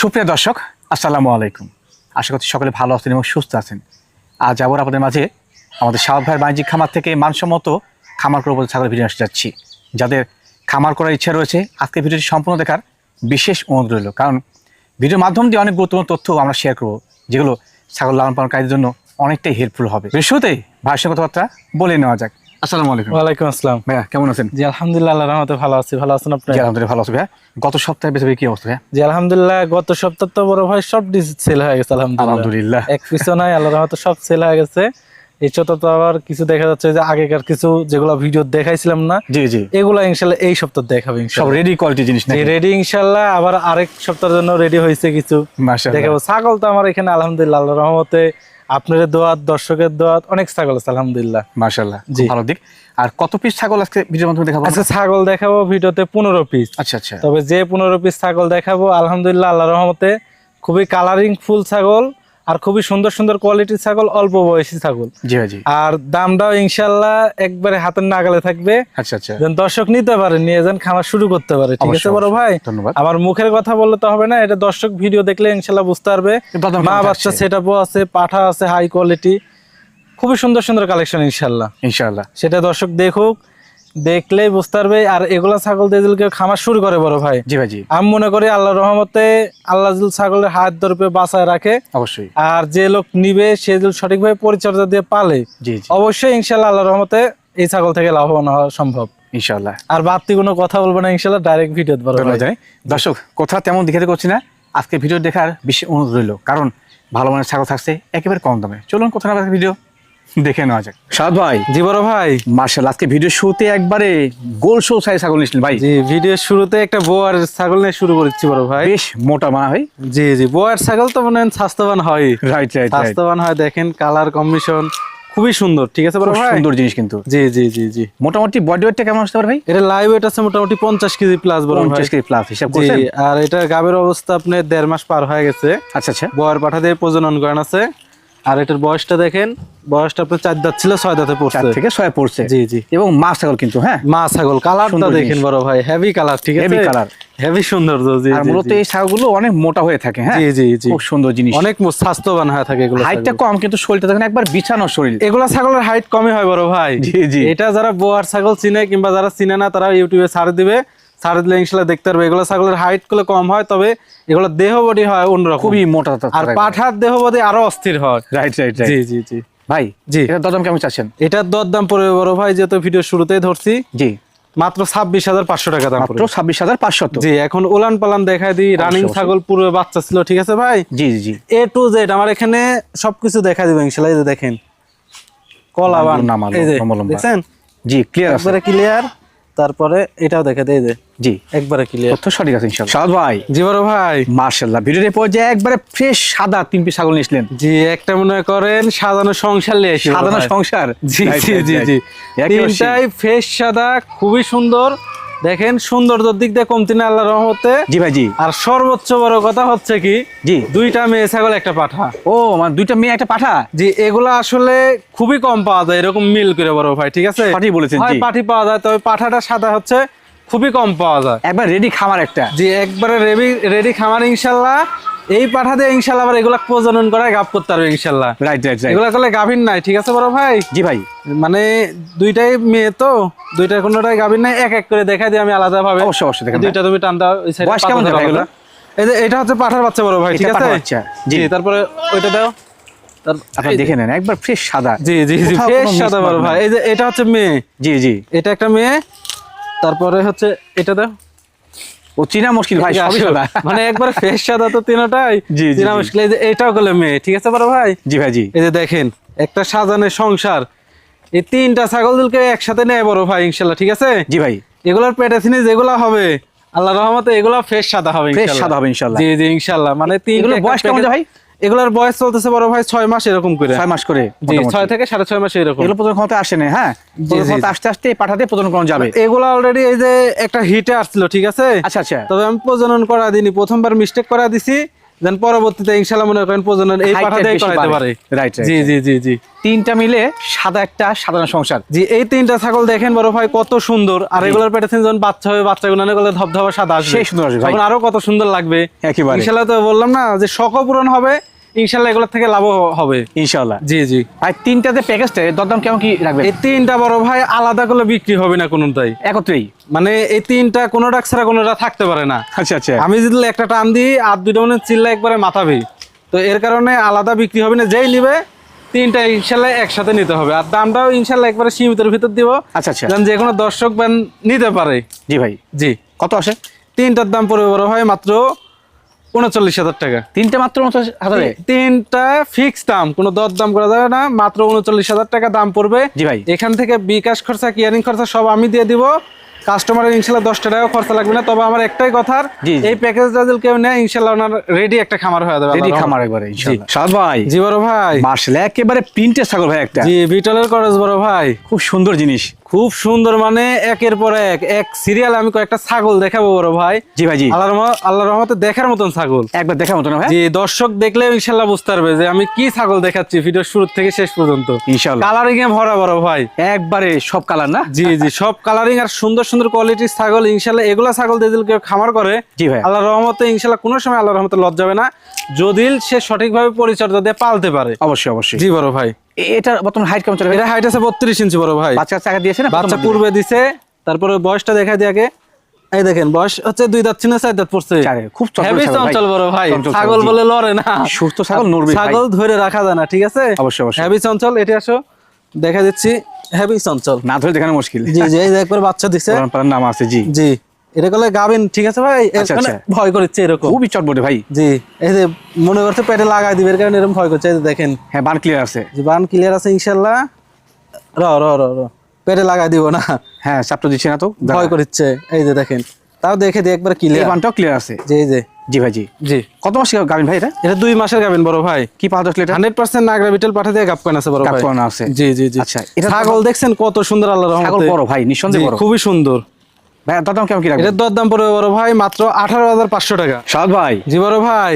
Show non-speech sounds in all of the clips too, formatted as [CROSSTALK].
সুপ্রিয় দর্শক, আসসালামু আলাইকুম। আশা করছি সকলে ভালো আছেন এবং সুস্থ আছেন। আজ আবার আপনাদের মাঝে আমাদের শাহবাগ ভাইয়ের বাণিজ্যিক খামার থেকে মানসম্মত খামার করে ছাগলের ভিডিও আসতে যাচ্ছি। যাদের খামার করার ইচ্ছা রয়েছে, আজকে ভিডিওটি সম্পূর্ণ দেখার বিশেষ অনুরোধ রইল। কারণ ভিডিওর মাধ্যম দিয়ে অনেক গুরুত্বপূর্ণ তথ্য আমরা শেয়ার করব, যেগুলো ছাগল লালন পালনকারীদের জন্য অনেকটাই হেল্পফুল হবে। ভাইয়ের সঙ্গে কথাবার্তা বলে নেওয়া যাক। আসসালামু আলাইকুম। ওয়ালাইকুম আসসালাম। ভাইয়া কেমন আছেন? জি আলহামদুলিল্লাহ আল্লাহ রহমতে ভালো আছি। ভালো আছেন আপনি? আলহামদুলিল্লাহ ভালো আছি ভাইয়া। গত সপ্তাহে বেশি কি অবস্থা ভাইয়া? জি আলহামদুলিল্লাহ গত সপ্তাহ তো বড় ভাই সব সেল হয়ে গেছে আলহামদুলিল্লাহ। আলহামদুলিল্লাহ। এক পিছু নাই আল্লাহ রহমতে সব সেল হয়ে গেছে। এই তো আবার কিছু দেখা যাচ্ছে যে আগেকার কিছু যেগুলো ভিডিও দেখাইছিলাম না জি জি। এগুলো ইনশাল্লাহ এই সপ্তাহ দেখাবে সব রেডি কোয়ালিটি জিনিস রেডি ইনশাল্লাহ আবার আরেক সপ্তাহের জন্য রেডি হয়েছে কিছু। দেখাবো। ছাগল তো আমার এখানে আলহামদুলিল্লাহ রহমতে আপনার দোয়াত দর্শকের দোয়াত অনেক ছাগল আছে আলহামদুলিল্লাহ। মাশাআল্লাহ জি। ভালো দিক। আর কত পিস ছাগল আজকে ভিডিওর মাধ্যমে দেখাবো? আজকে ছাগল দেখাবো ভিডিওতে পনেরো পিস আচ্ছা আচ্ছা। তবে যে পনেরো পিস ছাগল দেখাবো আলহামদুলিল্লাহ আল্লাহ রহমতে খুবই কালারিং ফুল ছাগল। আর খুবই সুন্দর সুন্দর কোয়ালিটির ছাগল অল্প বয়সী ছাগল। জি ভাই জি। আর দামটাও ইনশাল্লাহ একবারে হাতের নাগালে থাকবে। আচ্ছা আচ্ছা। দর্শক নিতে পারে নিয়ে যান খামার শুরু করতে পারে। ঠিক আছে বড় ভাই? ধন্যবাদ। আমার মুখের কথা বললে তো হবে না এটা দর্শক ভিডিও দেখলে ইনশাল্লাহ বুঝতে পারবে। মা বাচ্চা থাকছে? সেট আছে পাঠা আছে হাই কোয়ালিটি খুবই সুন্দর সুন্দর কালেকশন ইনশাল্লাহ। ইনশাল্লাহ। সেটা দর্শক দেখুক। দেখলেই বুঝতে পারবে। আর এগুলা ছাগল দিয়ে যদি কেউ খামার শুরু করে বড় ভাই। জি ভাই জি আমি মনে করি আল্লাহ রহমতে আল্লাহ ছাগলের হাত ধরবে বাঁচায় রাখে। অবশ্যই। আর যে লোক নিবে সে যদি সঠিকভাবে পরিচর্যা দিয়ে পালে। জি জি। অবশ্যই ইনশাল্লাহ আল্লাহ রহমতে এই ছাগল থেকে লাভবান হওয়া সম্ভব। ইনশাআল্লাহ আর বাড়তি কোনো কথা বলব না ইনশাল্লাহ ডাইরেক্ট ভিডিও বড় জানাই। দর্শক কথা তেমন দেখাতে করছি না। আজকে ভিডিও দেখার অনুরোধ রইল কারণ ভালো মানের ছাগল থাকছে একেবারে কম দামে। চলুন ভিডিও দেখে নেওয়া যাক। সাদ ভাই। জি বড় ভাই। মার্শাল আজকে ভিডিও শুতে একবারে গোল শো সাইজ ছাগল নিয়েছিলেন ভাই। জি ভিডিওর শুরুতে একটা বোয়ার ছাগল নিয়ে শুরু করেছি বড় ভাই। বেশ মোটা মানা ভাই জি জি বোয়ার ছাগল তো মনে হয় স্বাস্থ্যবান হয়। রাইট রাইট স্বাস্থ্যবান হয় দেখেন কালার কম্বিনেশন খুবই সুন্দর ঠিক আছে বড় ভাই? সুন্দর জিনিস কিন্তু। জি জি জি জি। মোটামুটি বডি ওয়েটটা কেমন আসতে পারে ভাই? এটা লাইভ ওয়েট আছে মোটামুটি পঞ্চাশ কেজি প্লাস বড় ভাই। পঞ্চাশ কেজি প্লাস হিসাব জি করছেন? আর এটা গাবের অবস্থা আপনার দেড় মাস পার হয়ে গেছে। আচ্ছা আচ্ছা। বয়ার পাঠা দিয়ে প্রজনন করেন আছে। আর এটার বয়সটা দেখেন বয়সটা আপনার চার দাঁত ছিল ছয় দাঁতে পড়ছে। থেকে ছয় পড়ছে। জি জি। এবং মাছ ছাগল কিন্তু হ্যাঁ? মা ছাগল কালারটা দেখেন বড় ভাই হেভি কালার ঠিক আছে? Heavy colour। হেভি সুন্দর তো, জি আর মূলত এই ছাগলগুলো অনেক মোটা হয়ে থাকে হ্যাঁ? জি জি জি। খুব সুন্দর জিনিস। অনেক স্বাস্থ্যবান হয়ে থাকে এগুলো হাইটটা। কম কিন্তু শরীরটা দেখেন একবার বিছানো শরীর। এগুলো ছাগলের হাইট কমই হয় বড় ভাই। জি, জি। এটা যারা বোয়ার ছাগল চিনে কিংবা যারা চিনে না তারা ইউটিউবে ছাড় দিবে। ছাড় দিলে ইনশাল্লাহ দেখতে পারবে। এগুলো ছাগলের হাইটগুলো কম হয় তবে এগুলো দেহ বডি হয় অন্যরকম। খুবই মোটা আর পাঠার দেহ বডি আরও অস্থির হয়। রাইট রাইট জি জি জি। ভাই জি। দরদাম কেমন চাচ্ছেন? এটার দরদাম পড়বে বড় ভাই যেহেতু ভিডিও শুরুতেই ধরছি জি। মাত্র ছাব্বিশ হাজার পাঁচশো টাকা দাম মাত্র ছাব্বিশ হাজার পাঁচশত জি এখন পালান দিই রানিং ছাগল পুরো বাচ্চা ছিল ঠিক আছে ভাই? জি জি এ টু জেড আমার এখানে সবকিছু দেখা দিবে ইনশাল্লাহ এই যে দেখেন। কলাবান নামালো, এই যে। দেখছেন? জি ক্লিয়ার ক্লিয়ার তারপরে এটাও দেখে দেয় যে জি। একবারে ক্লিয়ার তথ্য সঠিক আছে ইনশাআল্লাহ। সাদ ভাই। জি বড় ভাই। মার্শাল্লাহ ভিডিওর পর্যায়ে একবারে ফ্রেশ সাদা তিন পিস ছাগল নিয়েছিলেন। জি একটা মনে করেন সাজানো সংসার নিয়ে এসেছি সাজানো সাধারণ সংসার? জি জি জি জি। তিনটাই ফ্রেশ সাদা খুবই সুন্দর। দেখেন সৌন্দর্যের দিক দিয়ে কমতি না আল্লাহ রহমতে। জি ভাই জি। আর সর্বোচ্চ বড় কথা হচ্ছে কি জি। দুইটা মেয়ে ছাগল একটা পাঠা। ও মানে দুইটা মেয়ে একটা পাঠা? জি এগুলা আসলে খুবই কম পাওয়া যায় এরকম মিল করে বড় ভাই ঠিক আছে? পাঠি বলেছেন, জি। পাঠি পাওয়া যায় তবে পাঠাটা সাদা হচ্ছে খুবই কম পাওয়া যায়। একবার রেডি খামার একটা। জি একবারে রেডি রেডি খামার ইনশাল্লাহ। এই পাঠা দিয়ে ইনশাল্লাহ আবার এগুলা প্রজনন করে গাপ করতে পারবে ইনশাল্লাহ। রাইট রাইট রাইট এগুলা করলে গাভীর নাই ঠিক আছে বড় ভাই? জি ভাই। মানে দুইটাই মেয়ে তো দুইটার কোনোটাই গাভীর নাই এক এক করে দেখাই দিই আমি আলাদা ভাবে অবশ্যই অবশ্যই দেখেন দুইটা তুমি টান দাও ওই সাইডে বয়স কেমন ধরো এগুলো? এই যে এটা হচ্ছে পাঠার বাচ্চা বড় ভাই ঠিক আছে? বাচ্চা, জি। তারপরে ওইটা দাও। তার- দেখে নেন একবার ফ্রেশ সাদা। জি জি জি কোথাও সাদা mismark বড় ভাই। এই যে এটা হচ্ছে মেয়ে। জি জি। এটা একটা মেয়ে। তারপরে হচ্ছে এটা দাও। ও চিনা মুশকিল ভাই সবই সাদা। মানে একবার ফেস সাদা তো তিনটাই। [LAUGHS] জি, জি, মুশকিল। এই যে এটাও গেলে মেয়ে ঠিক আছে বড় ভাই? জি ভাই জি। এই যে দেখেন একটা সাজানের সংসার। এই তিনটা ছাগল দুলকে একসাথে নেয় বড় ভাই ইনশাল্লাহ ঠিক আছে? জি ভাই। এগুলার পেটে থিনি যেগুলা হবে আল্লাহ রহমতে এগুলা ফ্রেশ সাদা হবে ফ্রেশ। সাদা হবে ইনশাল্লাহ। জি জি ইনশাল্লাহ। মানে তিন বয়স কেমন ভাই? এগুলার বয়স চলতেছে বড় ভাই ছয় মাস এরকম করে। ছয় মাস করে জি ছয় থেকে সাড়ে ছয় মাস এরকম। এগুলো প্রজন ক্ষমতা আসে না হ্যাঁ? ক্ষমতা আস্তে আস্তে পাঠাতে প্রজন করানো যাবে। এগুলা অলরেডি এই যে একটা হিটে আসছিল ঠিক আছে? আচ্ছা আচ্ছা। তবে আমি প্রজনন করা দিইনি প্রথমবার মিস্টেক করা দিছি। যেন পরবর্তীতে ইনশাল্লাহ মনে করেন প্রজনন এই Height পাঠা টা দিয়ে বেশি করাইতে পারে। Right, right, জি জি জি জি। তিনটা মিলে সাদা একটা সাধারণ সংসার। জি এই তিনটা ছাগল দেখেন বড় ভাই কত সুন্দর। আর এগুলোর পেটে যখন বাচ্চা হবে অনেক ধবধবা সাদা আসবে। সেই সুন্দর আসবে তখন আরও কত সুন্দর লাগবে। একেবারে। তো বললাম না যে শখ পূরণ হবে ইনশাল্লাহ এগুলোর থেকে লাভ হবে। ইনশাল্লাহ জি জি। আর তিনটাতে প্যাকেজটা দরদাম কেমন কি রাখবেন? এই তিনটা বড় ভাই আলাদা করে বিক্রি হবে না কোনোটাই। একত্রেই? মানে এই তিনটা কোনোটা ছাড়া কোনোটা থাকতে পারে না। আচ্ছা আচ্ছা। আমি যদি একটা টান দিই আর দুইটা মানে চিল্লা একবারে মাথাবে তো এর কারণে আলাদা বিক্রি হবে না যেই নিবে তিনটা ইনশাল্লাহ একসাথে নিতে হবে। আর দামটাও ইনশাল্লাহ একবারে সীমিতের ভিতর দিব। আচ্ছা আচ্ছা। যে কোনো দর্শক ব্যান নিতে পারে। জি ভাই। জি। কত আসে? তিনটার দাম পড়বে বড় ভাই মাত্র উনচল্লিশ হাজার টাকা। তিনটা মাত্র হাজারে? তিনটা ফিক্স দাম কোনো দর দাম করা যাবে না মাত্র উনচল্লিশ হাজার টাকা দাম পড়বে। জি ভাই। এখান থেকে বিকাশ খরচা কিয়ারিং খরচা সব আমি দিয়ে দিব। কাস্টমারের ইনশাল্লাহ দশটা টাকা খরচা লাগবে না তবে আমার একটাই জি। এই প্যাকেজটা যদি কেউ নেয় ইনশাল্লাহ ওনার রেডি একটা খামার হয়ে যাবে রেডি খামার একবারে সাদ ভাই। জি বড় ভাই। মার্শাল একেবারে প্রিন্টের ছাগল ভাই একটা। জি বিটলের করজ বড় ভাই। খুব সুন্দর জিনিস। খুব সুন্দর মানে একের পর এক। এক সিরিয়াল আমি কয়েকটা ছাগল দেখাবো বড় ভাই। জি ভাই জি। আল্লাহ রহমত আল্লাহ রহমতে দেখার মতন ছাগল। একবার দেখার মতন ভাই জি দর্শক দেখলে ইনশাল্লাহ বুঝতে পারবে যে আমি কি ছাগল দেখাচ্ছি ভিডিও শুরু থেকে শেষ পর্যন্ত। ইনশাআল্লাহ কালারিং এ ভরা বড় ভাই। একবারে সব কালার না? জি জি সব কালারিং আর সুন্দর সুন্দর কোয়ালিটির ছাগল। ইনশাল্লাহ এগুলা ছাগল দিয়ে কেউ খামার করে জি ভাই। আল্লাহ রহমতে ইনশাল্লাহ কোনো সময় আল্লাহ রহমতে লজ্জা যাবে না। যদি সে সঠিকভাবে পরিচর্যা দিয়ে পালতে পারে। অবশ্যই অবশ্যই। জি বড় ভাই। এ- এটার বর্তমান হাইট কেমন চলে? এটা হাইট আছে বত্রিশ ইঞ্চি বড় ভাই। বাচ্চা চাকা দিয়েছে না? বাচ্চা পূর্বে দিছে তারপরে বয়সটা দেখা দিয়ে আগে। এই দেখেন বয়স হচ্ছে দুই দাঁত চিনে চার দাঁত পড়ছে। খুব চঞ্চল ছাগল বড় ভাই ছাগল বলে লড়ে না। সুস্থ ছাগল নড়বে ছাগল ধরে রাখা যায় না ঠিক আছে? অবশ্যই, অবশ্যই। হেভি চঞ্চল এটা আসো। দেখা দিচ্ছি হেভি চঞ্চল। না ধরে দেখানো মুশকিল। জি জি একবার বাচ্চা দিছে। নাম আছে জি। জি। এটা করলে গাবেন ঠিক আছে ভাই? আচ্ছা, এখানে আচ্ছা। ভয় করছে এরকম। খুবই চটবটে ভাই। জি এই যে মনে করছে পেটে লাগাই দিবে এর কারণে এরকম ভয় করছে দেখেন। হ্যাঁ বান ক্লিয়ার আছে। যে বান ক্লিয়ার আছে ইনশাল্লাহ। র র র র। পেটে লাগাই দিব না। হ্যাঁ চাপটা দিচ্ছে না তো। ভয় করছে এই যে দেখেন। তাও দেখে দিয়ে একবার ক্লিয়ার বানটাও ক্লিয়ার আছে। জি এই জি ভাই জি। জি। কত মাস গাবিন ভাই এটা? এটা দুই মাসের গাবেন বড় ভাই। কি হান্ড্রেড পার্সেন্ট নাগরা বিটেল পাঠা দিয়ে গাপ আছে বড় ভাই। আছে। জি জি জি। আচ্ছা, ছাগল দেখছেন কত সুন্দর আল্লাহ ছাগল বড় ভাই নিঃসন্দেহে খুবই সুন্দর। ভাই দাম কেমন কি রাখবেন? এটার দর পড়বে বড় ভাই মাত্র আঠারো হাজার পাঁচশো টাকা। সাদ ভাই। জি বড় ভাই।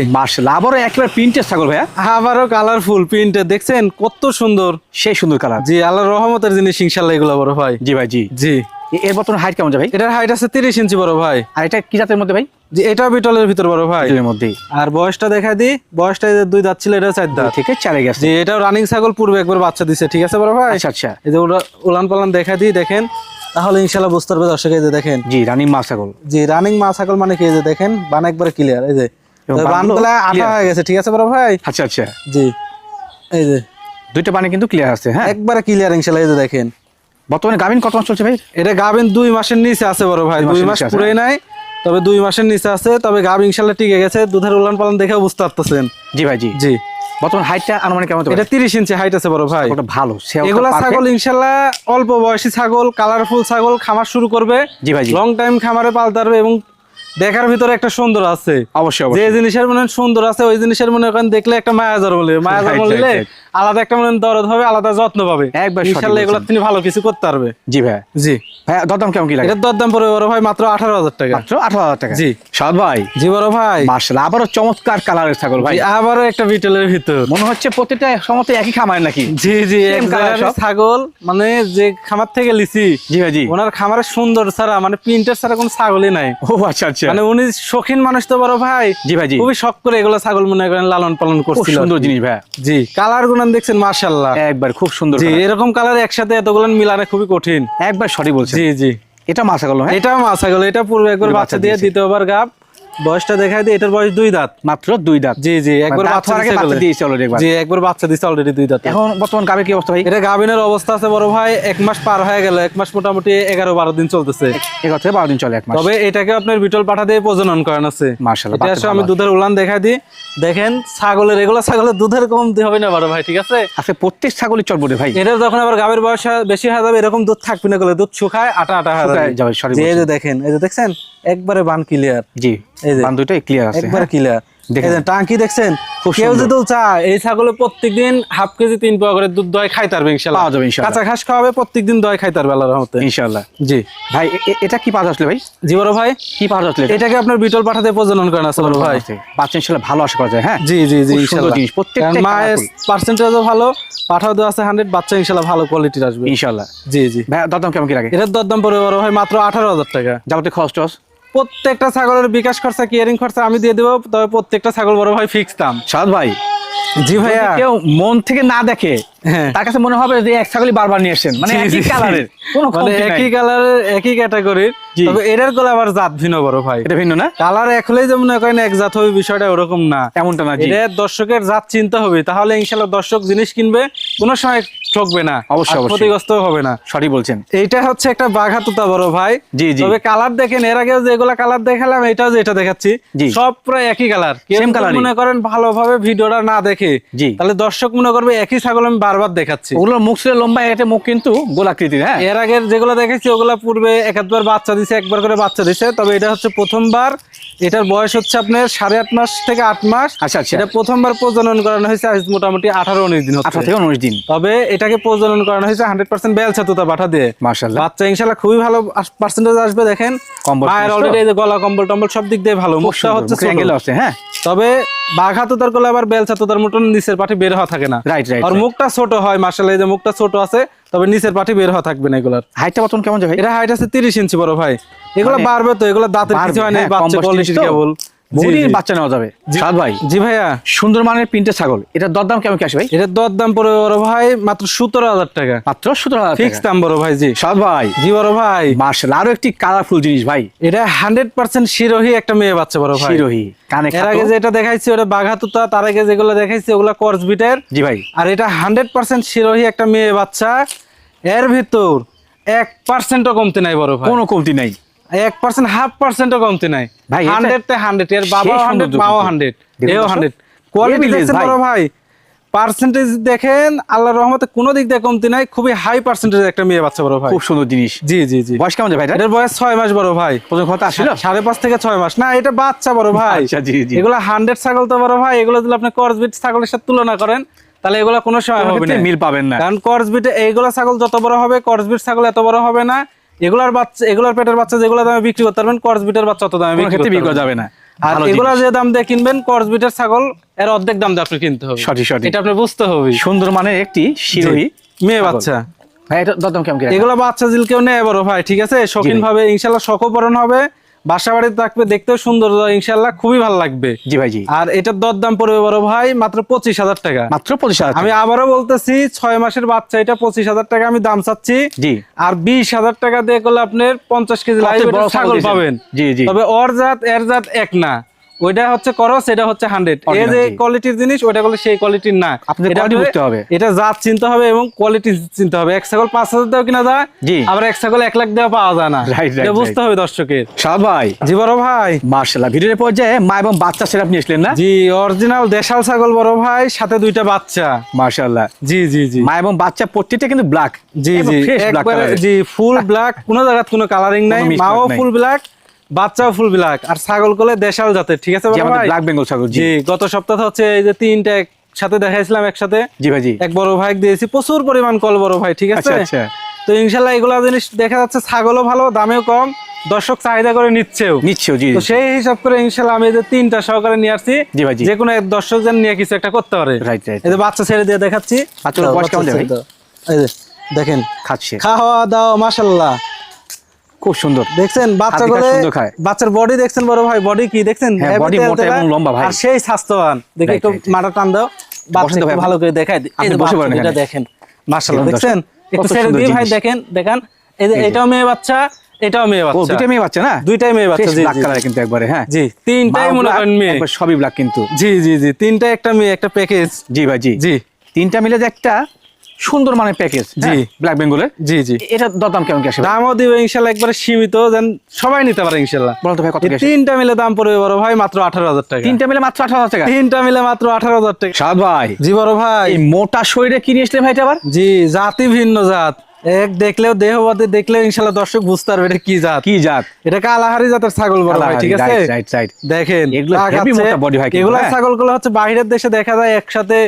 আবারও একেবারে ছাগল ভাইয়া। আবারও কালারফুল প্রিন্টে দেখছেন কত সুন্দর। সেই সুন্দর কালার জি আল্লাহর রহমতের জিনিস এগুলো বড় ভাই। জি ভাই জি। জি। এ- এর বর্তমান হাইট কেমন ভাই? এটার হাইট আছে তিরিশ ইঞ্চি বড় ভাই। আর এটা কি জাতের মধ্যে ভাই? এটাও বিটলের ভিতর বড় ভাই। এর মধ্যেই আর বয়সটা দেখা দিই বয়সটা দুই দাঁত ছিল এটা চার দাঁত। থেকে চারে গেছে জি এটাও রানিং ছাগল পূর্বে একবার বাচ্চা দিছে ঠিক আছে বড় ভাই? আচ্ছা আচ্ছা। এই যে উলান পালান দেখা দিই দেখেন। তাহলে ইনশাল্লাহ বুঝতে পারবে দর্শক এই যে দেখেন। জি রানিং মা ছাগল। জি রানিং মা ছাগল মানে কি? এই যে দেখেন বান একবারে ক্লিয়ার এই যে। বানগুলা আঠা হয়ে গেছে ঠিক আছে বড় ভাই? আচ্ছা আচ্ছা। জি এই যে। দুইটা বানে কিন্তু ক্লিয়ার আছে হ্যাঁ? একবারে ক্লিয়ার ইনশাল্লাহ এই যে দেখেন। বর্তমানে গাভিন কত মাস চলছে ভাই? এটা গাভিন দুই মাসের নিচে আছে বড় ভাই দুই দুই মাস পুরোই নাই। তবে দুই মাসের নিচে আছে তবে গাব ইনশাল্লাহ টিকে গেছে। দুধের উলান পালন দেখেও বুঝতে পারতেছেন। জি ভাই জি। জি। বর্তমান হাইটটা আনুমানিক কেমন এটা পারে? তিরিশ ইঞ্চি হাইট আছে বড় ভাই। ওটা ভালো এগুলো এগুলা ছাগল ইনশাল্লাহ অল্প বয়সী ছাগল কালারফুল ছাগল খামার শুরু করবে। জি ভাই লং টাইম খামারে পালতে পারবে এবং দেখার ভিতরে একটা সুন্দর আছে। অবশ্যই যে জিনিসের মনে সুন্দর আছে ওই জিনিসের মনে করেন দেখলে একটা মায়া জন্ম নেবে মায়া Right, জন্ম right, নিলে right. আলাদা একটা মনে দরদ হবে আলাদা যত্ন পাবে। একবার এগুলো তিনি ভালো কিছু করতে পারবে। জি ভাই। জি। ভাই দরদাম কেমন কি লাগে? এটার দরদাম পড়বে বড় ভাই মাত্র আঠারো হাজার টাকা। মাত্র আঠারো হাজার টাকা? জি। সাদ ভাই। জি বড় ভাই। মার্শাল আবারও চমৎকার কালারের ছাগল ভাই। একটা বিটেলের ভিতর। মনে হচ্ছে প্রতিটা একই খামার নাকি? জি জি এক? ছাগল মানে যে খামার থেকে লিছি জি ভাই জি। ওনার খামারে সুন্দর ছাড়া মানে প্রিন্টার ছাড়া কোনো ছাগলই নাই। ও আচ্ছা আচ্ছা। মানে উনি শৌখিন মানুষ তো বড় ভাই। জি ভাই খুবই শখ করে এগুলো ছাগল মনে করেন লালন পালন করছিল। সুন্দর জিনিস ভাই। জি কালার গুণান দেখছেন মার্শাল্লাহ একবার খুব সুন্দর জি এরকম কালার একসাথে এতগুলো মিলানো খুবই কঠিন। একবার সরি বলছি জি জি। এটা মাছাগল হ্যাঁ? এটাও মা ছাগল এটা পূর্বে একবার বাচ্চা দিয়ে। দ্বিতীয়বার গাব। বয়সটা দেখাই দিয়ে এটার বয়স দুই দাঁত। মাত্র দুই দাঁত। জি জি একবার বাচ্চা আগে বাচ্চা। দিয়েছে একবার। জি একবার বাচ্চা দিছে অলরেডি দুই দাঁত। এখন বর্তমান গাবে কি অবস্থা ভাই? এটা গাভিনের অবস্থা আছে বড় ভাই এক মাস পার হয়ে গেল এক মাস মোটামুটি এগারো বারো দিন চলতেছে। এগারো থেকে বারো দিন চলে এক মাস। তবে এটাকে আপনার বিটল পাঠা দিয়ে প্রজনন করানো আছে। মাশাআল্লাহ, এটা আসলে আমি দুধের উলান দেখা দিই। দেখেন ছাগলের এগুলো ছাগলের দুধের কম কমতি হবে না বড় ভাই ঠিক আছে? আজকে প্রত্যেক ছাগলই চটবটে ভাই। এটা যখন আবার গাভীর বয়স বেশি হয়ে যাবে এরকম দুধ থাকবে না গেলে দুধ শুকায় আটা আটা হয়ে যাবে, জি, এই যে দেখেন এই যে দেখছেন? একবারে বান ক্লিয়ার জি। এই যে। বান দুইটাই ক্লিয়ার আছে একবারে ক্লিয়ার দেখেন। দেখেন টাঙ্কি দেখছেন? কেউ যদি চায় এই ছাগলে প্রত্যেকদিন হাফ কেজি তিন পোয়া করে দুধ দয় খাইতে পারবে ইনশাল্লাহ। পাওয়া যাবে কাঁচা ঘাস খাওয়াবে প্রত্যেকদিন দয় খাইতে পারবে আল্লাহর রহমতে। ইনশাআল্লাহ জি। ভাই এ- এ- এটা কি পাওয়া আসলে ভাই? জি বড় ভাই। কি পাওয়া আসলে এটাকে আপনার বিটল পাঠাতে প্রজনন করেন আছে বড় ভাই। বাচ্চা ইনশাআল্লাহ ভালো আশা করা যায় হ্যাঁ? জি জি জি ইনশাল্লাহ। জিনিস, প্রত্যেকটাই কারণ মায়ের পার্সেন্টেজও ভালো পাঠাও দেওয়া আছে হান্ড্রেড বাচ্চা ইনশাল্লাহ ভালো কোয়ালিটির আসবে। ইনশাআল্লাহ জি জি। ভাই দরদাম কেমন কি লাগে? এটার দরদাম পড়বে বড় ভাই মাত্র আঠারো হাজার টাকা। যাবতীয় খরচ টস প্রত্যেকটা ছাগলের বিকাশ খরচা কিয়ারিং খরচা আমি দিয়ে দেবো তবে প্রত্যেকটা ছাগল বড় ভাই ফিক্স দাম সাদ ভাই জি ভাইয়া কেউ মন থেকে না দেখে। তার কাছে মনে হবে যে এক ছাগলই বারবার নিয়ে এসেছেন মানে একই। কালারের কোনো মানে একই কালারের একই ক্যাটাগরির। তবে এটারগুলো আবার জাত ভিন্ন বড় ভাই। এটা ভিন্ন না? কালার এক হলেই যেমন করেন এক জাত হবে বিষয়টা ওরকম না। এমনটা না এটা দর্শকের জাত চিন্তা হবে তাহলে ইনশাল্লাহ দর্শক জিনিস কিনবে কোনো সময় ঠকবে না। অবশ্যই, অবশ্যই। ক্ষতিগ্রস্ত হবে না। সঠিক বলছেন। এইটা হচ্ছে একটা বাঘা তুতা বড় ভাই। জি, জি। তবে কালার দেখেন এর আগেও যেগুলা কালার দেখালাম এটাও যেটা দেখাচ্ছি জি। সব প্রায় একই কালার। মনে করেন ভালোভাবে ভিডিওটা না দেখে জি। তাহলে দর্শক মনে করবে একই ছাগল আমি বারবার দেখাচ্ছি। ওগুলোর মুখ ছিল লম্বা এটা মুখ কিন্তু গোলাকৃতির হ্যাঁ? এর আগের যেগুলো দেখেছি ওগুলা পূর্বে একাধবার বাচ্চা দিছে একবার করে বাচ্চা দিছে। তবে এটা হচ্ছে প্রথমবার। এটার বয়স হচ্ছে আপনার সাড়ে আট মাস থেকে আট মাস। আচ্ছা, আচ্ছা। এটা প্রথমবার প্রজনন করানো হয়েছে আজ মোটামুটি আঠারো উনিশ দিন আঠারো থেকে উনিশ দিন। তবে এটাকে প্রজনন করানো হয়েছে হান্ড্রেড পার্সেন্ট বেলছা তুতা পাঠা দিয়ে। মার্শাল্লাহ বাচ্চা ইনশাল্লাহ খুবই ভালো পার্সেন্টেজ আসবে দেখেন। কম্বল মায়ের অলরেডি এই যে গলা কম্বল টম্বল সব দিক দিয়ে ভালো মুখটা হচ্ছে আছে হ্যাঁ? তবে বাঘা তুতারগুলো আবার বেলচা তুতার মতন নিচের পাটি বের হওয়া থাকে না। রাইট রাইট আর মুখটা ছোট হয় মার্শাল এই যে মুখটা ছোট আছে তবে নিচের পাটি বের হওয়া থাকবে না এগুলার। হাইটটা বর্তমান কেমন যাবে এটা হাইট আছে তিরিশ ইঞ্চি বড় ভাই। এগুলো মানে বাড়বে তো এগুলো দাঁতের কিছু হয় না হ্যাঁ, বাচ্চা কোয়ালিটির কেবল। বহুদিন জি। বাচ্চা নেওয়া যাবে। সাদ ভাই। জি ভাইয়া। সুন্দর মানের প্রিন্টে ছাগল। এটা দরদাম কেমন কি আসে ভাই? এটার দর দাম পড়বে বড় ভাই মাত্র সতেরো হাজার টাকা। মাত্র সতেরো হাজার ফিক্স দাম বড় ভাই জি। সাদ ভাই। জি বড় ভাই। মার্শাল আরও একটি কালারফুল জিনিস ভাই। এটা হান্ড্রেড পার্সেন্ট শিরোহী একটা মেয়ে বাচ্চা বড় ভাই। শিরোহি এর। আগে যেটা দেখাইছি ওটা বাঘাতুতা তার আগে যেগুলো দেখাইছি ওগুলো করসবিটের জি ভাই। আর এটা হান্ড্রেড পার্সেন্ট শিরোহী একটা মেয়ে বাচ্চা। এর ভিতর এক পার্সেন্টও কমতে নাই বড় ভাই। কোনো কমতি নাই। এক পার্সেন্ট হাফ পার্সেন্টও কমতে নাই। ভাই, হান্ড্রেড তে হান্ড্রেড এর বাবা হান্ড্রেড মাও হান্ড্রেড এও হান্ড্রেড। কোয়ালিটি দেখছেন বড় ভাই পার্সেন্টেজ দেখেন আল্লাহর রহমতে কোনো দিক দিয়ে কমতি নাই খুবই হাই পার্সেন্টেজ একটা মেয়ে বাচ্চা বড় ভাই। খুব সুন্দর জিনিস। জি জি জি। বয়স কেমন ভাই এটার? বয়স ছয় মাস বড় ভাই। প্রথম কথা আসছিল? সাড়ে পাঁচ থেকে ছয় মাস। না এটা বাচ্চা বড় ভাই। আচ্ছা, জি, জি। এগুলো হান্ড্রেড ছাগল তো বড় ভাই এগুলো যদি আপনি করসবিট ছাগলের সাথে তুলনা করেন তাহলে এগুলো কোনো সময় হবে না। মিল পাবেন না। কারণ করসবিটে এইগুলা ছাগল যত বড় হবে করসবিট ছাগল এত বড় হবে না। এগুলার বাচ্চা এগুলার পেটের বাচ্চা যেগুলো দামে বিক্রি করতে পারবেন করসবিটের বাচ্চা অত দামে বিক্রি করা যাবে না। আর এগুলা যে দাম দিয়ে কিনবেন করসবিটের ছাগল এর অর্ধেক দাম দিয়ে আপনি কিনতে হবে। সঠিক, সঠিক। এটা আপনি বুঝতে হবে। সুন্দর মানে একটি শিরোহি মেয়ে বাচ্চা। ভাই এটা দরদাম কেমন এগুলো বাচ্চা জিল কেউ নেয় বড় ভাই ঠিক আছে? শৌখিন ভাবে ইনশাল্লাহ শখপরণ হবে। বাসা বাড়িতে থাকবে দেখতেও সুন্দর ইনশাল্লাহ খুবই ভালো লাগবে। জি ভাই জি। আর এটার দর দাম পড়বে বড় ভাই মাত্র পঁচিশ হাজার টাকা। মাত্র পঁচিশ হাজার আমি আবারও বলতেছি ছয় মাসের বাচ্চা এটা পঁচিশ হাজার টাকা আমি দাম চাচ্ছি। জি। আর বিশ হাজার টাকা দিয়ে করলে আপনার পঞ্চাশ কেজি লাইভ ছাগল ছাগল পাবেন। জি, জি। তবে ওর জাত এর জাত এক না। ওইটা হচ্ছে করস এটা হচ্ছে হান্ড্রেড Original, যে কোয়ালিটির জিনিস ওইটা করলে সেই কোয়ালিটির না। বুঝতে হবে। এটা জাত চিনতে হবে এবং কোয়ালিটি চিনতে হবে। এক ছাগল পাঁচ হাজার দেওয়া কিনা যায় জি। আবার এক ছাগল এক লাখ দেওয়া পাওয়া যায় না। বুঝতে হবে দর্শকের। সাদ ভাই। জি বড় ভাই। মার্শাল্লাহ ভিডিওর পর্যায়ে মা এবং বাচ্চা সেট আপনি এসলেন না? জি অরিজিনাল দেশাল ছাগল বড় ভাই সাথে দুইটা বাচ্চা। মার্শাল্লাহ জি জি জি। মা এবং বাচ্চা প্রত্যেকটা কিন্তু ব্ল্যাক জি জি। জি ফুল ব্ল্যাক কোনো জায়গায় কোনো কালারিং নাই। মাও ফুল ব্ল্যাক বাচ্চাও ফুল ব্ল্যাক আর ছাগল কোলে দেশাল জাতের ঠিক আছে আমাদের ব্ল্যাক বেঙ্গল ছাগল জি। গত সপ্তাহে হচ্ছে এই যে তিনটা একসাথে দেখাইছিলাম একসাথে। জি ভাই এক বড় ভাই দিয়েছি প্রচুর পরিমাণ কল বড় ভাই ঠিক আছে? আচ্ছা আচ্ছা। তো ইনশাল্লাহ এগুলা জিনিস দেখা যাচ্ছে ছাগলও ভালো দামেও কম দর্শক চাহিদা করে নিচ্ছেও। নিচ্ছেও জি সেই হিসাব করে ইনশাল্লাহ আমি যে তিনটা সহকারে নিয়ে আসছি জি ভাই। যে কোনো এক দর্শক যেন নিয়ে কিছু একটা করতে পারে। Right right. এই বাচ্চা ছেড়ে দিয়ে দেখাচ্ছি। বাচ্চা দেখেন? খাচ্ছে। খাওয়া দাওয়া মাশাল্লাহ খুব সুন্দর। দেখছেন বাচ্চা খায়। বাচ্চার বডি দেখছেন বড় ভাই বডি কি দেখছেন? হ্যাঁ, মোটা এবং লম্বা ভাই। আর সেই স্বাস্থ্যবান। দেখে একটু। মাথা টান দাও ভালো করে দেখাই এই বসে পড়েন বাচ্চা দেখেন। মাশাআল্লাহ দেখছেন? একটু ছেড়ে সুন্দর ভাই জিনিস। দেখেন দেখান। এই যে এটাও মেয়ে বাচ্চা এটাও মেয়ে বাচ্চা। মেয়ে বাচ্চা না? দুইটাই মেয়ে বাচ্চা জি ব্ল্যাক কালার কিন্তু একবারে হ্যাঁ। জি তিনটাই মনে করেন মেয়ে। সবই ব্ল্যাক কিন্তু। জি জি জি তিনটা একটা মেয়ে একটা প্যাকেজ জি ভাই জি। জি। তিনটা মিলে যে একটা সুন্দর মানের প্যাকেজ জি। ব্ল্যাক বেঙ্গলের জি জি। এটা দরদাম কেমন কি আসে ভাই? দামও দিবে ইনশাল্লাহ একবারে সীমিত যেন সবাই নিতে পারে ইনশাল্লাহ। বলো তো ভাই কত? তিনটা মিলে দাম পড়বে বড় ভাই মাত্র আঠারো হাজার টাকা। তিনটা মিলে মাত্র আঠারো হাজার টাকা? তিনটা মিলে মাত্র আঠারো হাজার টাকা। সাদ ভাই। জি বড় ভাই। এই মোটা শরীরে কি নিয়ে এসলে ভাইটা আবার? জি জাতি ভিন্ন জাত। এক দেখলেও দেহবাদী দেখলেও ইনশাল্লাহ দর্শক বুঝতে পারবে এটা কি জাত। কি জাত? এটা কালাহারি জাতের ছাগল বড় ভাই ঠিক আছে? রাইট রাইট দেখেন এগুলো হয় এগুলো হ্যাঁ। ছাগলগুলো হচ্ছে বাইরের দেশে দেখা যায় একসাথে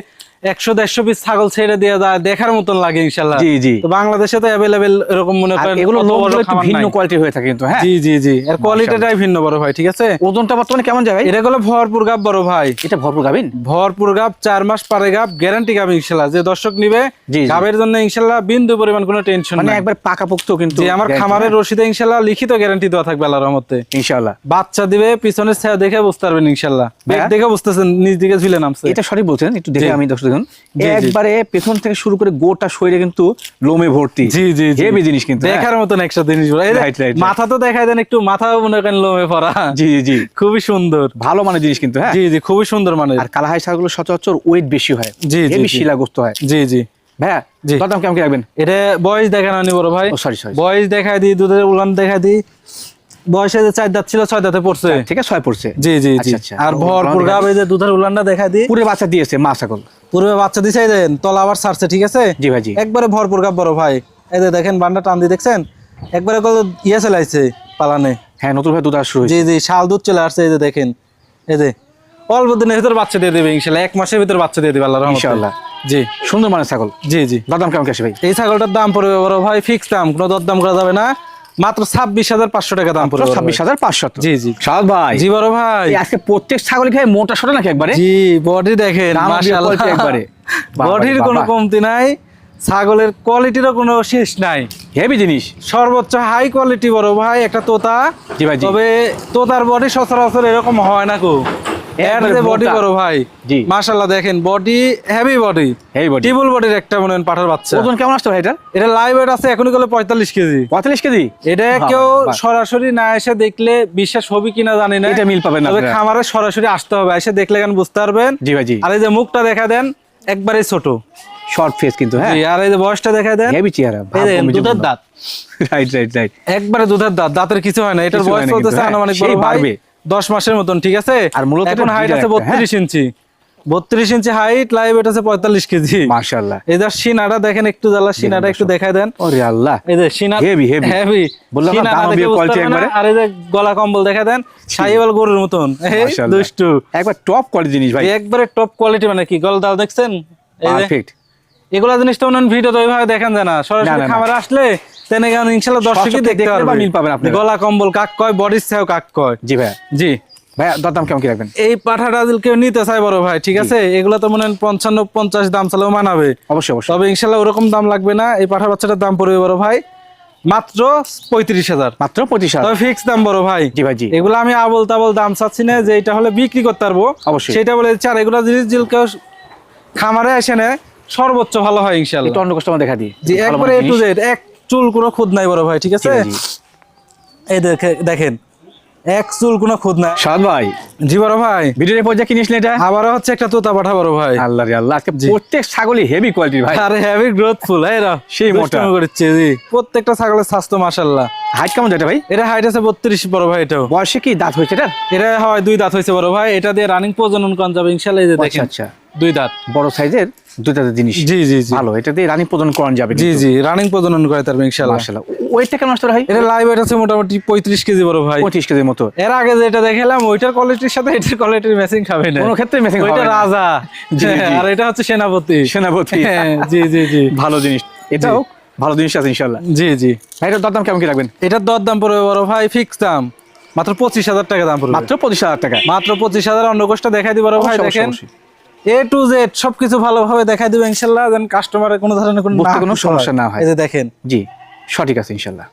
একশো দেড়শো পিস ছাগল ছেড়ে দিয়ে যায় দেখার মতন লাগে ইনশাল্লাহ। জি জি। তো বাংলাদেশে তো অ্যাভেলেবেল এরকম মনে করেন এগুলো একটু ভিন্ন কোয়ালিটি হয়ে থাকে কিন্তু হ্যাঁ? জি জি জি। এর কোয়ালিটিটাই ভিন্ন বড় ভাই ঠিক আছে? ওজনটা বর্তমানে কেমন যায় ভাই এটা গুলো ভরপুর গাব বড় ভাই। এটা ভরপুর গাবিন? ভরপুর গাব চার মাস পারে গাব গ্যারান্টি গাব ইনশাল্লাহ। যে দর্শক নিবে। গাবের জন্য ইনশাল্লাহ বিন্দু পরিমাণ কোনো টেনশন মানে একবার পাকাপোক্ত কিন্তু যে আমার খামারের রশিদে ইনশাল্লাহ লিখিত গ্যারান্টি দেওয়া থাকবে আল্লাহর রহমতে। ইনশাআল্লাহ বাচ্চা দিবে পিছনের ছায়া দেখে বুঝতে পারবেন ইনশাল্লাহ। হ্যাঁ। দেখে বুঝতেছেন নিজ দিকে ঝুলে নামছে। এটা সঠিক বলছেন একটু দেখে আমি দর্শক জি। একবারে পেছন থেকে শুরু করে গোটা শরীরে কিন্তু লোমে ভর্তি। জি জি হেভি জিনিস কিন্তু হ্যাঁ। দেখার মতন একটা জিনিস. মাথা তো দেখাই দেন একটু মাথা মনে করেন লোমে পড়া জি জি জি। খুবই সুন্দর। ভালো মানের জিনিস কিন্তু হ্যাঁ। জি জি খুবই সুন্দর মানে আর কালাহাই ছাগলগুলো সচরাচর ওয়েট বেশি হয়। জি, জি, শিলাগ্রস্ত হয়। জি জি। ভাইয়া জি। কেমন কি রাখবেন? এটা বয়স দেখানো বড় ভাই। সরি সরি বয়স দেখাই দিই দুধের উলান দেখাই দিই। বয়সে যে চার দাঁত ছিল ছয় দাঁতে পড়ছে। ঠিক আছে ছয় পড়ছে। জি জি জি। আর ভরপুর গাব এই যে দুধের উলানটা দেখাই দিই। পুরে বাচ্চা দিয়েছে মা ছাগল। পূর্বে বাচ্চা দিছে দেন তলা আবার ছাড়ছে ঠিক আছে? জি ভাই জি। একবারে ভরপুর গাব বড় ভাই। এই যে দেখেন বান্ডা টান দিয়ে দেখছেন? একবারে কত ইয়ে চলে পালানে। হ্যাঁ নতুন ভাবে দুধ আসা জি জি শাল দুধ চলে আসছে এই যে দেখেন। এই যে অল্প দিনের ভিতর বাচ্চা দিয়ে দেবে ইনশাল্লাহ। এক মাসের ভিতর বাচ্চা দিয়ে দেবে আল্লাহ। জি। সুন্দর মানের ছাগল। জি জি। দাম কেমন আসে ভাই? এই ছাগলটার দাম পড়বে বড় ভাই ফিক্স দাম। কোনো দরদাম করা যাবে না। মাত্র ছাব্বিশ হাজার পাঁচশো টাকা দাম পড়বে ছাব্বিশ হাজার পাঁচশো জি, জি। সাদ ভাই। জি বড় ভাই। আজকে প্রত্যেক ছাগল খেয়ে মোটা সোটা নাকি একবারে? জি বডি দেখেন একবারে। [LAUGHS] বডির কোনো কমতি নাই ছাগলের কোয়ালিটিরও কোনো শেষ নাই। হেভি জিনিস। সর্বোচ্চ হাই কোয়ালিটি বড় ভাই একটা তোতা। জি ভাই, তবে তোতার বডি সচরাচর এরকম হয় না কো বডি ভাই। জি। মাশাআল্লাহ দেখেন body heavy body heavy body টিবল বডির একটা মনে পাঠার বাচ্চা। ওজন কেমন ভাই এটা? এটা লাইভ ওয়েট আছে এখনই গেলে পঁয়তাল্লিশ কেজি। পঁয়তাল্লিশ কেজি? এটা কেউ সরাসরি না এসে দেখলে বিশ্বাস হবে কিনা জানি না। এটা মিল পাবেন না তবে খামারে সরাসরি আসতে হবে এসে দেখলে কেন বুঝতে পারবেন। জি ভাই জি। আর এই যে মুখটা দেখা দেন একবারে ছোট। শর্ট ফেস কিন্তু হ্যাঁ। আর এই যে বয়সটা দেখা দেন। হেভি চেহারা দুধের দাঁত। রাইট রাইট রাইট একবারে দুধের দাঁত দাঁতের কিছু হয় না এটার বয়স চলতেছে হ্যাঁ, আনুমানিক। দশ মাসের মতন ঠিক আছে? আর মূলত এখন হাইট আছে হ্যাঁ। বত্রিশ ইঞ্চি। বত্রিশ ইঞ্চি হাইট লাইভ এটা আছে পঁয়তাল্লিশ কেজি। যে সিনাটা দেখেন একটু জ্বালা সিনাটা একটু দেখাই দেন। ওরে আল্লাহ। এই যে সিনা Heavy, heavy। হেভি বললাম না, দানবীয় quality একবারে। আর এই যে গলা কম্বল দেখা দেন সাইওয়াল গরুর মতন। দুষ্টু। একবার টপ কোয়ালিটি জিনিস ভাই। একবারে টপ কোয়ালিটি মানে কি? গলা দাল দেখছেন পারফেক্ট এগুলা ভিডিও তো ওইভাবে দেখেন যায় না। না, সরাসরি না, না। আসলে তেনে কেন ইনশাল্লাহ দর্শকই দেখতে পারবে। মিল পাবেন আপনারা। গলা কম্বল কাক কয় বডির ছাও কাক কয়। জি ভাই জি। ভাই দরদাম কেমন কি রাখবেন? এই পাঠাটা যদি কেউ নিতে চায় বড় ভাই ঠিক আছে? এগুলো তো মনে হয় পঞ্চান্ন পঞ্চাশ দাম চালেও মানাবে। অবশ্যই অবশ্যই। তবে ইনশাল্লাহ ওরকম দাম লাগবে না। এই পাঠা বাচ্চাটার দাম পড়বে বড় ভাই মাত্র পঁয়ত্রিশ হাজার। মাত্র হাজার। তবে ফিক্স দাম বড় ভাই। জি ভাই জি। এগুলো আমি আবল তাবল দাম চাচ্ছি না যে এটা হলে বিক্রি করতে পারব। অবশ্যই। সেটা বলে দিচ্ছি আর এগুলো জিনিস কেউ খামারে এসে নেয় সর্বোচ্চ ভালো হয় ইনশাল্লাহ একটু অন্য কাস্টমার দেখা দিই। জি একবারে এ টু জেড এক চুল কোনো খুদ নাই বড় ভাই ঠিক আছে। এই দেখে দেখেন এক চুল কোনো খুদ নাই। সাদ ভাই। জি বড় ভাই। ভিডিওর পর্যায়ে কিনিস এটা? আবারও হচ্ছে একটা তোতা পাঠা বড় ভাই। আল্লাহ রে আল্লাহ আজকে। প্রত্যেক ছাগলই হেভি কোয়ালিটির ভাই। আরে হেভি গ্রোথফুল এই রা সেই মোটা। করছে জি। প্রত্যেকটা ছাগলের স্বাস্থ্য মাশাল্লাহ হাইট কেমন যেটা ভাই? এটা হাইট আছে বত্রিশ বড় ভাই এটাও। বয়সে কি দাঁত হয়েছে এটা এটা হয় দুই দাঁত হয়েছে বড় ভাই এটা দিয়ে রানিং প্রজনন করা যাবে ইনশাল্লাহ এই যে আচ্ছা দেখেন। আচ্ছা। দুই দাঁত। বড় সাইজের দুইটা জিনিস জি জি জি। ভালো। এটা দিয়ে রানী প্রদান করানো যাবে জি জি রানিং প্রজনন করে তারবে ইনশাল্লাহ মার্শাল্লাহ ওয়েটটা কেমন আসতে ভাই? এটা লাইভ ওয়েট আছে মোটামুটি পঁয়ত্রিশ কেজি বড় ভাই। পঁচিশ কেজির মতো। এর আগে যেটা দেখালাম ওইটার কোয়ালিটির সাথে এটার কোয়ালিটির ম্যাচিং খাবে না। কোনো ক্ষেত্রে matching হবে না। রাজা। জি, জি। [LAUGHS] আর এটা হচ্ছে সেনাপতি। সেনাপতি। হ্যাঁ, জি জি জি। ভালো জিনিস। এটাও ভালো জিনিস আছে ইনশাল্লাহ জি জি। ভাই এটার দরদাম কেমন কি রাখবেন? এটার দর দাম পড়বে বড় ভাই ফিক্স দাম। মাত্র পঁচিশ হাজার টাকা দাম পড়বে। মাত্র পঁচিশ হাজার টাকা। মাত্র পঁচিশ হাজার অন্য কোষটা দেখাই দিই বড় ভাই দেখেন। এ টু জেড সবকিছু ভালোভাবে দেখাই দেবো ইনশাল্লাহ যেন কাস্টমারের কোনো ধরনের কোনো সমস্যা না হয়। যে দেখেন। জি সঠিক আছে ইনশাল্লাহ।